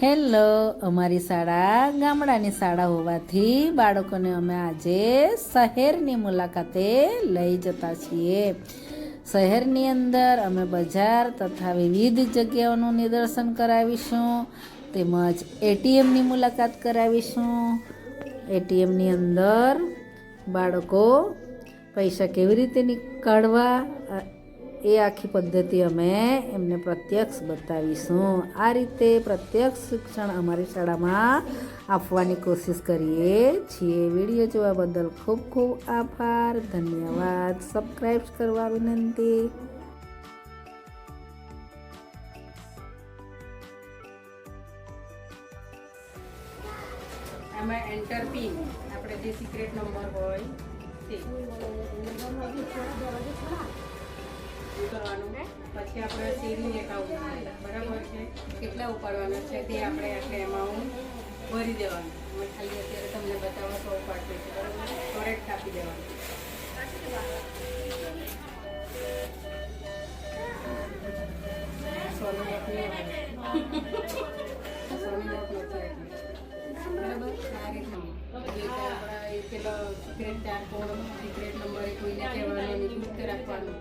Hello, અમારી શાળા ગામડાની શાળા હોવાથી બાળકોને અમે આજે શહેરની મુલાકાતે લઈ જતા છીએ. શહેરની અંદર અમે બજાર તથા વિવિધ જગ્યાઓનું નિદર્શન કરાવીશું, તેમજ એટીએમની મુલાકાત કરાવીશું. એટીએમની અંદર બાળકો પૈસા કેવી રીતે નીકાળવા એ આખી પદ્ધતિ અમે એમને પ્રત્યક્ષ બતાવીશું. આ રીતે પ્રત્યક્ષ શિક્ષણ અમારી શાળામાં આપવાની કોશિશ કરીએ છીએ. વીડિયો જોવા બદલ ખૂબ ખૂબ આભાર. ધન્યવાદ. સબસ્ક્રાઈબ કરવા વિનંતી. આમાં એન્ટર પિન આપણે જે સિક્રેટ નંબર હોય, તે. કરવાનું પછી આપણે સેવિંગ એકાઉન્ટ બરાબર છે? કેટલા ઉપાડવાના છે તે આપણે આટલે એમાઉન્ટ ભરી દેવાનું. અમે ખાલી અત્યારે તમને બતાવવા તો ઉપાડતું છે. બરાબર? કરેક્ટ આપી દેવાનું. સોનું બરાબર? આ રીતનું. પેલો સિક્રેટ ચાર કોડ સિક્રેટ નંબર કોઈને કહેવાનો નિયુક્ત રાખવાનો.